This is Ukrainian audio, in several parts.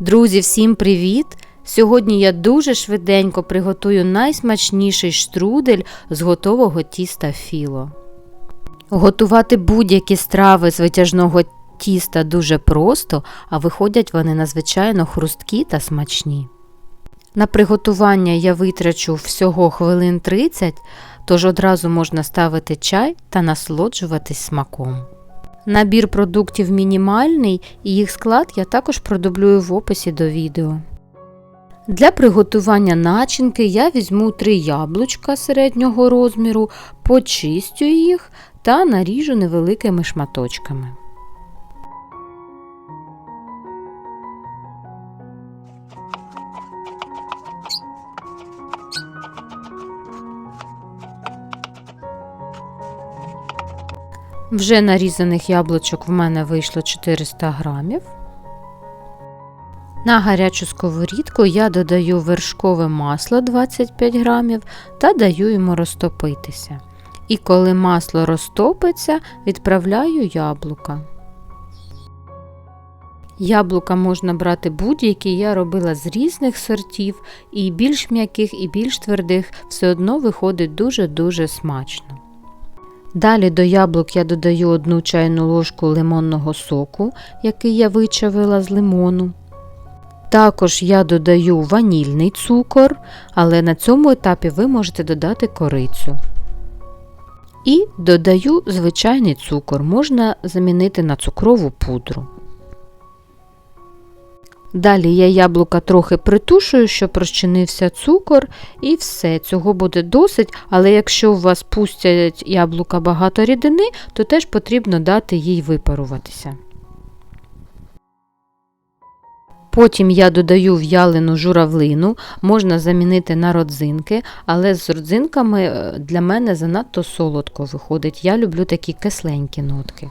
Друзі, всім привіт! Сьогодні я дуже швиденько приготую найсмачніший штрудель з готового тіста філо. Готувати будь-які страви з витяжного тіста дуже просто, а виходять вони надзвичайно хрусткі та смачні. На приготування я витрачу всього хвилин 30, тож одразу можна ставити чай та насолоджуватись смаком. Набір продуктів мінімальний і їх склад я також продублюю в описі до відео. Для приготування начинки я візьму 3 яблучка середнього розміру, почистю їх та наріжу невеликими шматочками. Вже нарізаних яблучок в мене вийшло 400 грамів. На гарячу сковорідку я додаю вершкове масло 25 грамів та даю йому розтопитися. І коли масло розтопиться, відправляю яблука. Яблука можна брати будь-які, я робила з різних сортів, і більш м'яких, і більш твердих, все одно виходить дуже-дуже смачно. Далі до яблук я додаю одну чайну ложку лимонного соку, який я вичавила з лимону. Також я додаю ванільний цукор, але на цьому етапі ви можете додати корицю. І додаю звичайний цукор, можна замінити на цукрову пудру. Далі я яблука трохи притушую, щоб розчинився цукор, і все, цього буде досить, але якщо у вас пустять яблука багато рідини, то теж потрібно дати їй випаруватися. Потім я додаю в'ялену журавлину, можна замінити на родзинки, але з родзинками е, для мене занадто солодко виходить. Я люблю такі кисленькі нотки.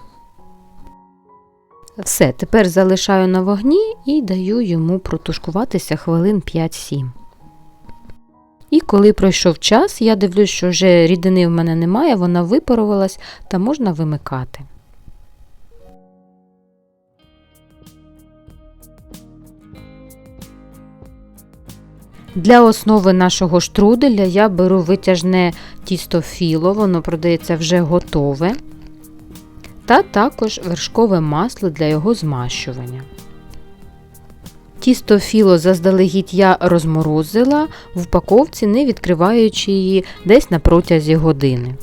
Все, тепер залишаю на вогні і даю йому протушкуватися хвилин 5-7. І коли пройшов час, я дивлюсь, що вже рідини в мене немає, вона випарувалась та можна вимикати. Для основи нашого штруделя я беру витяжне тісто філо, воно продається вже готове, та також вершкове масло для його змащування. Тісто філо заздалегідь я розморозила в упаковці, не відкриваючи її десь на протязі години.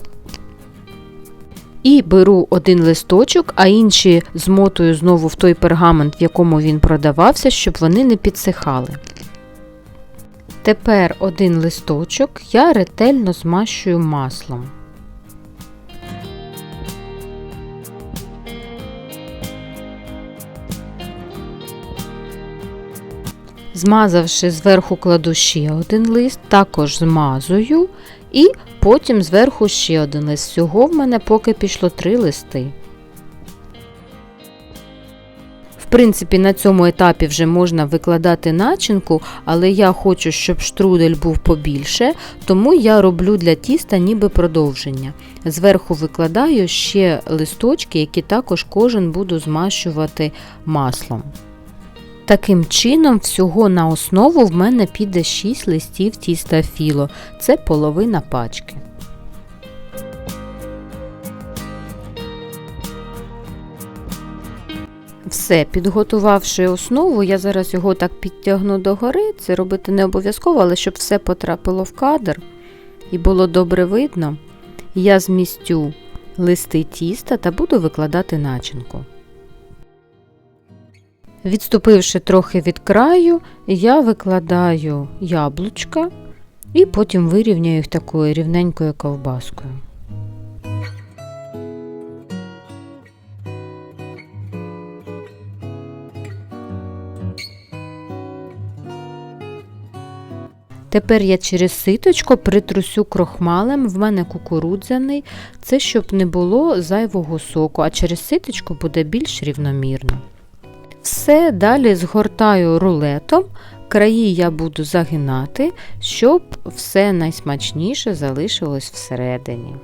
І беру один листочок, а інші змотую знову в той пергамент, в якому він продавався, щоб вони не підсихали. Тепер один листочок я ретельно змащую маслом. Змазавши зверху кладу ще один лист, також змазую і потім зверху ще один лист. Всього в мене поки пішло три листи. В принципі, на цьому етапі вже можна викладати начинку, але я хочу, щоб штрудель був побільше, тому я роблю для тіста ніби продовження. Зверху викладаю ще листочки, які також кожен буду змащувати маслом. Таким чином, всього на основу в мене піде 6 листів тіста філо, це половина пачки. Все, підготувавши основу, я зараз його так підтягну догори. Це робити не обов'язково, але щоб все потрапило в кадр і було добре видно, я змістю листи тіста та буду викладати начинку. Відступивши трохи від краю, я викладаю яблучка і потім вирівняю їх такою рівненькою ковбаскою. Тепер я через ситочко притрусю крохмалем, в мене кукурудзяний, це щоб не було зайвого соку, а через ситочко буде більш рівномірно. Все далі згортаю рулетом, краї я буду загинати, щоб все найсмачніше залишилось всередині.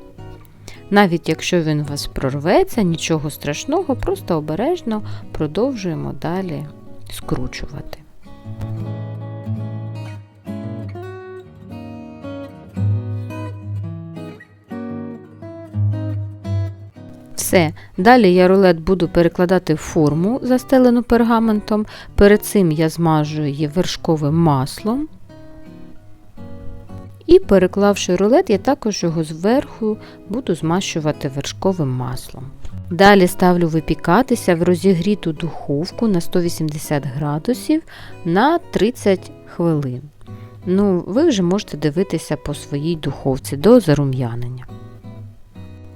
Навіть якщо він у вас прорветься, нічого страшного, просто обережно продовжуємо далі скручувати. Все, далі я рулет буду перекладати форму, застелену пергаментом. Перед цим я змажу її вершковим маслом. І переклавши рулет, я також його зверху буду змащувати вершковим маслом. Далі ставлю випікатися в розігріту духовку на 180 градусів на 30 хвилин. Ну, ви вже можете дивитися по своїй духовці до зарум'янення.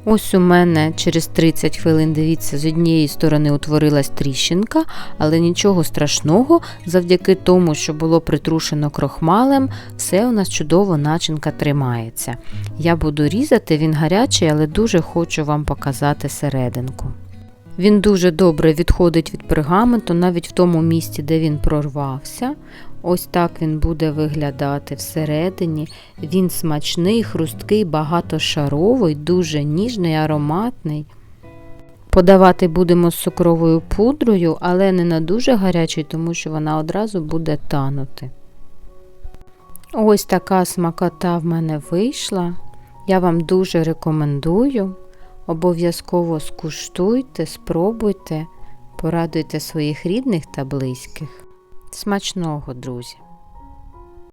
Ось у мене через 30 хвилин, дивіться, з однієї сторони утворилась тріщинка, але нічого страшного, завдяки тому, що було притрушено крохмалем, все у нас чудово начинка тримається. Я буду різати, він гарячий, але дуже хочу вам показати серединку. Він дуже добре відходить від пергаменту, навіть в тому місці, де він прорвався. Ось так він буде виглядати всередині. Він смачний, хрусткий, багатошаровий, дуже ніжний, ароматний. Подавати будемо з цукровою пудрою, але не на дуже гарячий, тому що вона одразу буде танути. Ось така смакота в мене вийшла. Я вам дуже рекомендую. Обов'язково скуштуйте, спробуйте, порадуйте своїх рідних та близьких. Смачного, друзі!